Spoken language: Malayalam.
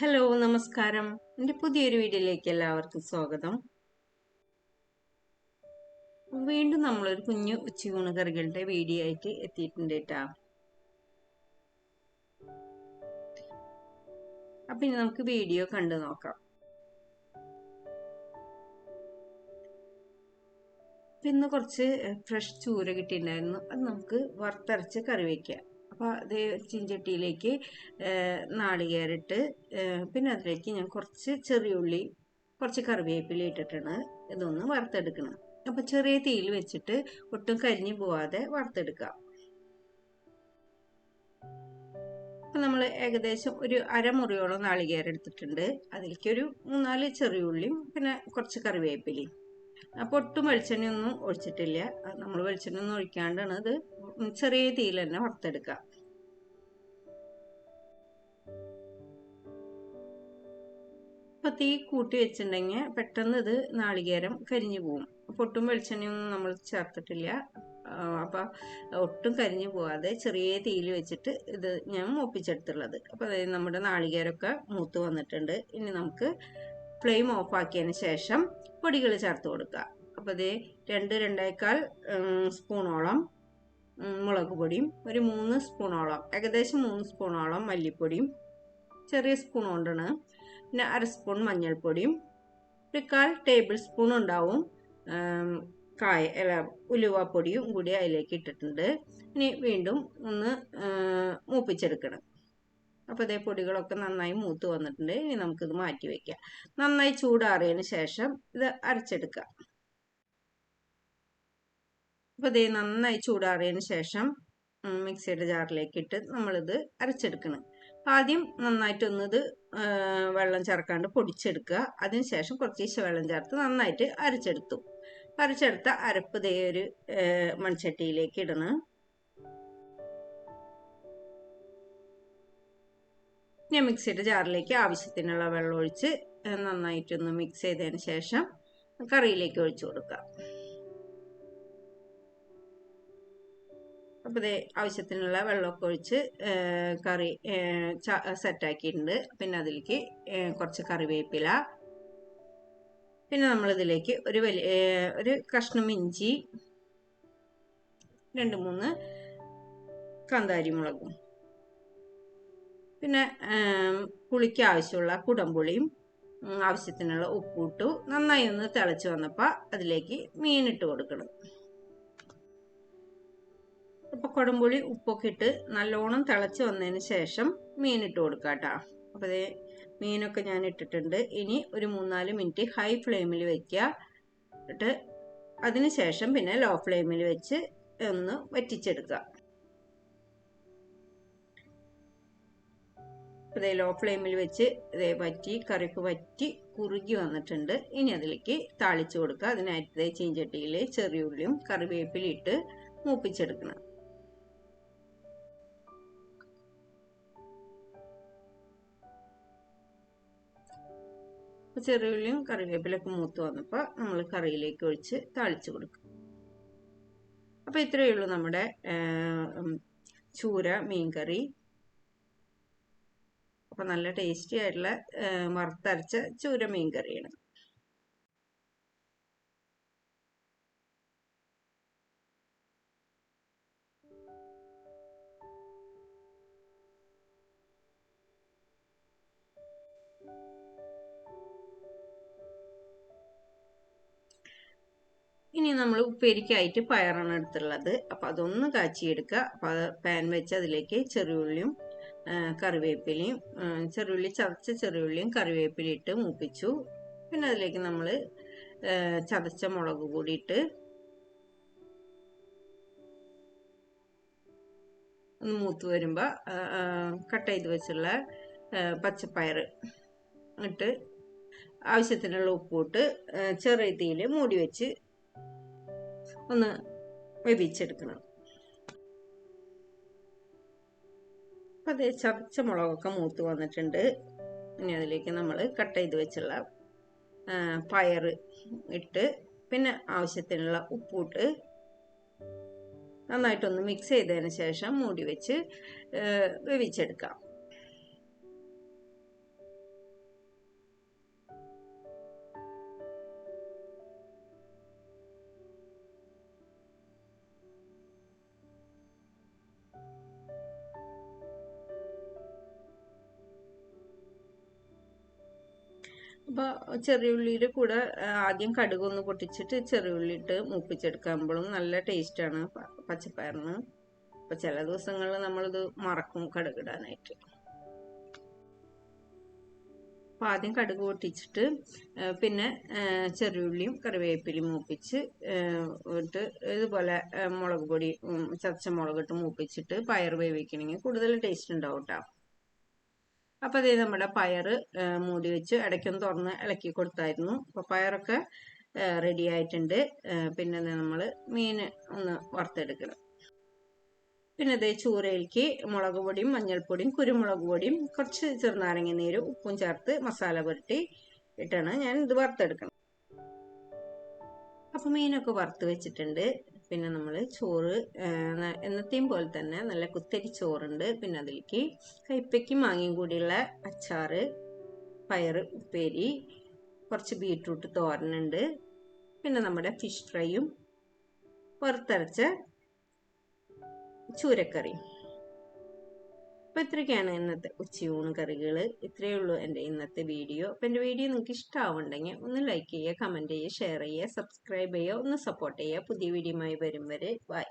ഹലോ നമസ്കാരം. എന്റെ പുതിയൊരു വീഡിയോയിലേക്ക് എല്ലാവർക്കും സ്വാഗതം. വീണ്ടും നമ്മളൊരു കുഞ്ഞു ഉച്ചയൂണ് കറികളുടെ വീഡിയോ ആയിട്ട് എത്തിയിട്ടുണ്ട് കേട്ടാ. അപ്പൊ ഇനി നമുക്ക് വീഡിയോ കണ്ടു നോക്കാം. പിന്നെ കുറച്ച് ഫ്രഷ് ചൂര കിട്ടിയിട്ടുണ്ടായിരുന്നു. അത് നമുക്ക് വറുത്തരച്ച് കറി വയ്ക്കാം അപ്പോൾ അത് ചീഞ്ചട്ടിയിലേക്ക് നാളികേരിട്ട് പിന്നെ അതിലേക്ക് ഞാൻ കുറച്ച് ചെറിയ ഉള്ളി കുറച്ച് കറിവേപ്പില ഇട്ടിട്ടാണ് ഇതൊന്ന് വറുത്തെടുക്കണം അപ്പോൾ ചെറിയ തീയിൽ വെച്ചിട്ട് ഒട്ടും കരിഞ്ഞു പോവാതെ വറുത്തെടുക്കാം. അപ്പം നമ്മൾ ഏകദേശം ഒരു അരമുറിയോളം നാളികേരം എടുത്തിട്ടുണ്ട്. അതിലേക്ക് ഒരു മൂന്നാൽ ചെറിയ ഉള്ളിയും പിന്നെ കുറച്ച് കറിവേപ്പിലയും. അപ്പോൾ ഒട്ടും വെളിച്ചെണ്ണയൊന്നും ഒഴിച്ചിട്ടില്ല. നമ്മൾ വെളിച്ചെണ്ണ ഒന്നും ഒഴിക്കാണ്ടാണ് ഇത് ചെറിയ തീയിൽ തന്നെ വറുത്തെടുക്കുക അപ്പോൾ തീ കൂട്ടി വെച്ചിട്ടുണ്ടെങ്കിൽ പെട്ടെന്ന് ഇത് നാളികേരം കരിഞ്ഞു പോകും പൊട്ടും വെളിച്ചെണ്ണയൊന്നും നമ്മൾ ചേർത്തിട്ടില്ല. അപ്പോൾ ഒട്ടും കരിഞ്ഞു പോവാതെ ചെറിയ തീയിൽ വെച്ചിട്ട് ഇത് ഞാൻ മൂപ്പിച്ചെടുത്തുള്ളത്. അപ്പോൾ അതായത് നമ്മുടെ നാളികേരമൊക്കെ മൂത്ത് വന്നിട്ടുണ്ട്. ഇനി നമുക്ക് ഫ്ലെയിം ഓഫ് ആക്കിയതിന് ശേഷം പൊടികൾ ചേർത്ത് കൊടുക്കുക. അപ്പോൾ ഇത് രണ്ട് രണ്ടേക്കാൽ സ്പൂണോളം മുളക് പൊടിയും ഒരു മൂന്ന് സ്പൂണോളം ഏകദേശം മൂന്ന് സ്പൂണോളം മല്ലിപ്പൊടിയും ചെറിയ സ്പൂൺ കൊണ്ടാണ് പിന്നെ അര സ്പൂൺ മഞ്ഞൾപ്പൊടിയും ഒരു കാൽ ടേബിൾ സ്പൂൺ ഉണ്ടാവും. കായ അല്ല ഉലുവാപ്പൊടിയും കൂടി അതിലേക്ക് ഇട്ടിട്ടുണ്ട്. ഇനി വീണ്ടും ഒന്ന് മൂപ്പിച്ചെടുക്കണം. അപ്പോൾ ഇതേ പൊടികളൊക്കെ നന്നായി മൂത്ത് വന്നിട്ടുണ്ട്. ഇനി നമുക്കിത് മാറ്റി വയ്ക്കാം നന്നായി ചൂടാറിയതിന് ശേഷം ഇത് അരച്ചെടുക്കാം. അപ്പോൾ ഇതേ നന്നായി ചൂടാറിയതിന് ശേഷം മിക്സിയുടെ ജാറിലേക്ക് ഇട്ട് നമ്മളിത് അരച്ചെടുക്കണം. ആദ്യം നന്നായിട്ട് ഒന്നത് വെള്ളം ചേർക്കാണ്ട് പൊടിച്ചെടുക്കുക. അതിനുശേഷം കുറച്ച് വെള്ളം ചേർത്ത് നന്നായിട്ട് അരച്ചെടുത്തു. അരച്ചെടുത്ത അരപ്പ് ദേ ഒരു മൺചട്ടിയിലേക്ക് ഇടണം. ഞാൻ മിക്സിയുടെ ജാറിലേക്ക് ആവശ്യത്തിനുള്ള വെള്ളം ഒഴിച്ച് നന്നായിട്ടൊന്ന് മിക്സ് ചെയ്തതിന് ശേഷം കറിയിലേക്ക് ഒഴിച്ചു കൊടുക്കുക. അപ്പോൾ ഇതേ ആവശ്യത്തിനുള്ള വെള്ളമൊക്കെ ഒഴിച്ച് കറി സെറ്റാക്കിയിട്ടുണ്ട് പിന്നെ അതിലേക്ക് കുറച്ച് കറിവേപ്പില. പിന്നെ നമ്മളിതിലേക്ക് ഒരു വലിയ ഒരു കഷ്ണം ഇഞ്ചി രണ്ട് മൂന്ന് കാന്താരി മുളകും. പിന്നെ പുളിക്ക് ആവശ്യമുള്ള കുടംപുളിയും ആവശ്യത്തിനുള്ള ഉപ്പിട്ടു നന്നായി ഒന്ന് തിളച്ച് വന്നപ്പോൾ അതിലേക്ക് മീനിട്ട് കൊടുക്കണം. അപ്പോൾ കുടംപുളി ഉപ്പൊക്കെ ഇട്ട് നല്ലോണം തിളച്ച് വന്നതിന് ശേഷം മീൻ കൊടുക്കാം കേട്ടോ അപ്പോൾ മീനൊക്കെ ഞാൻ ഇട്ടിട്ടുണ്ട്. ഇനി ഒരു മൂന്നാൽ മിനിറ്റ് ഹൈ ഫ്ലെയിമിൽ വെക്കുക. എന്നിട്ട് അതിന് ശേഷം പിന്നെ ലോ ഫ്ലെയിമിൽ വെച്ച് ഒന്ന് വറ്റിച്ചെടുക്കുക. ഇതേ ലോ ഫ്ലെയിമിൽ വെച്ച് ഇതേ വറ്റി കറിക്ക് വറ്റി കുറുകി വന്നിട്ടുണ്ട്. ഇനി അതിലേക്ക് താളിച്ചു കൊടുക്കുക. അതിനായിട്ട് ചീഞ്ചട്ടിയിൽ ചെറിയ ഉള്ളിയും കറിവേപ്പിലിട്ട് മൂപ്പിച്ചെടുക്കണം. ചെറിയുള്ളിയും കറിവേപ്പിലൊക്കെ മൂത്ത് വന്നപ്പോൾ നമ്മൾ കറിയിലേക്ക് ഒഴിച്ച് താളിച്ച് കൊടുക്കും. അപ്പോൾ ഇത്രയേ ഉള്ളൂ നമ്മുടെ ചൂര മീൻകറി. അപ്പോൾ നല്ല ടേസ്റ്റി ആയിട്ടുള്ള വറുത്തരച്ച ചൂര മീൻകറിയാണ്. Thank ഇനി നമ്മൾ ഉപ്പേരിക്കായിട്ട് പയറാണ് എടുത്തുള്ളത് അപ്പം അതൊന്ന് കാച്ചിയെടുക്കുക. അപ്പം പാൻ വെച്ച് അതിലേക്ക് ചെറിയുള്ളിയും കറിവേപ്പിലയും ചെറിയുള്ളി ചതച്ച ചെറിയുള്ളിയും കറിവേപ്പിലയും ഇട്ട് മൂപ്പിച്ചു. പിന്നെ അതിലേക്ക് നമ്മൾ ചതച്ച മുളക് കൂടി ഇട്ട് ഒന്ന് മൂത്ത് വരുമ്പോൾ കട്ട് ചെയ്ത് വെച്ചുള്ള പച്ചപ്പയർ ഇട്ട് ആവശ്യത്തിനുള്ള ഉപ്പ് ഇട്ട് ചെറിയ തീയിൽ മൂടി വെച്ച് ഒന്ന് വേവിച്ചെടുക്കണം. അപ്പം അതേ ചതച്ച മുളകൊക്കെ മൂത്ത് വന്നിട്ടുണ്ട്. ഇനി അതിലേക്ക് നമ്മൾ കട്ട് ചെയ്ത് വെച്ചുള്ള പയർ ഇട്ട് പിന്നെ ആവശ്യത്തിനുള്ള ഉപ്പിട്ട് നന്നായിട്ടൊന്ന് മിക്സ് ചെയ്തതിന് ശേഷം മൂടി വെച്ച് വേവിച്ചെടുക്കാം. അപ്പോൾ ചെറിയുള്ളിയുടെ കൂടെ ആദ്യം കടുകൊന്ന് പൊട്ടിച്ചിട്ട് ചെറിയുള്ളി ഇട്ട് മൂപ്പിച്ചെടുക്കുമ്പോഴും നല്ല ടേസ്റ്റാണ് പച്ചപ്പയറിന്. അപ്പോൾ ചില ദിവസങ്ങളിൽ നമ്മളിത് മറക്കും കടുകിടാനായിട്ട്. അപ്പോൾ ആദ്യം കടുക് പൊട്ടിച്ചിട്ട് പിന്നെ ചെറിയ ചെറിയുള്ളിയും കറിവേപ്പിലയും മൂപ്പിച്ച് ഇട്ട് ഇതുപോലെ മുളക് പൊടി ചതച്ച മുളക് ഇട്ട് മൂപ്പിച്ചിട്ട് പയർ വേവിക്കണമെങ്കിൽ കൂടുതൽ ടേസ്റ്റ് ഉണ്ടാവും കേട്ടോ അപ്പോൾ അതേ നമ്മുടെ പയർ മൂടി വെച്ച് ഇടയ്ക്കൊന്ന് തുറന്ന് ഇളക്കി കൊടുത്തായിരുന്നു. അപ്പോൾ പയറൊക്കെ റെഡി ആയിട്ടുണ്ട്. പിന്നെ നമ്മൾ മീൻ ഒന്ന് വറുത്തെടുക്കണം. പിന്നെ അതേ ചൂരയിലേക്ക് മുളക് പൊടിയും മഞ്ഞൾപ്പൊടിയും കുരുമുളക് പൊടിയും കുറച്ച് ചെറുനാരങ്ങ നീരും ഉപ്പും ചേർത്ത് മസാല പുരട്ടി ഇട്ടാണ് ഞാൻ ഇത് വറുത്തെടുക്കണം അപ്പോൾ മീനൊക്കെ വറുത്ത് വെച്ചിട്ടുണ്ട്. പിന്നെ നമ്മൾ ചോറ് എന്നത്തെയും പോലെ തന്നെ നല്ല കുത്തരി ചോറുണ്ട്. പിന്നെ അതിലേക്ക് കൈപ്പയ്ക്കും മാങ്ങയും കൂടിയുള്ള അച്ചാറ് പയർ ഉപ്പേരി കുറച്ച് ബീട്രൂട്ട് തോരനുണ്ട്. പിന്നെ നമ്മുടെ ഫിഷ് ഫ്രൈയും വറുത്തരച്ച ചൂരക്കറി അപ്പോൾ ഇത്രയൊക്കെയാണ് ഇന്നത്തെ ഉച്ചയൂണ് കറികൾ ഇത്രയേ ഉള്ളൂ എന്റെ ഇന്നത്തെ വീഡിയോ. അപ്പോൾ എന്റെ വീഡിയോ നിങ്ങൾക്ക് ഇഷ്ടമാവുണ്ടെങ്കിൽ ഒന്ന് ലൈക്ക് ചെയ്യുക കമന്റ് ചെയ്യുക ഷെയർ ചെയ്യുക സബ്സ്ക്രൈബ് ചെയ്യുക ഒന്ന് സപ്പോർട്ട് ചെയ്യുക. പുതിയ വീഡിയോയുമായി വരും വരെ. ബൈ.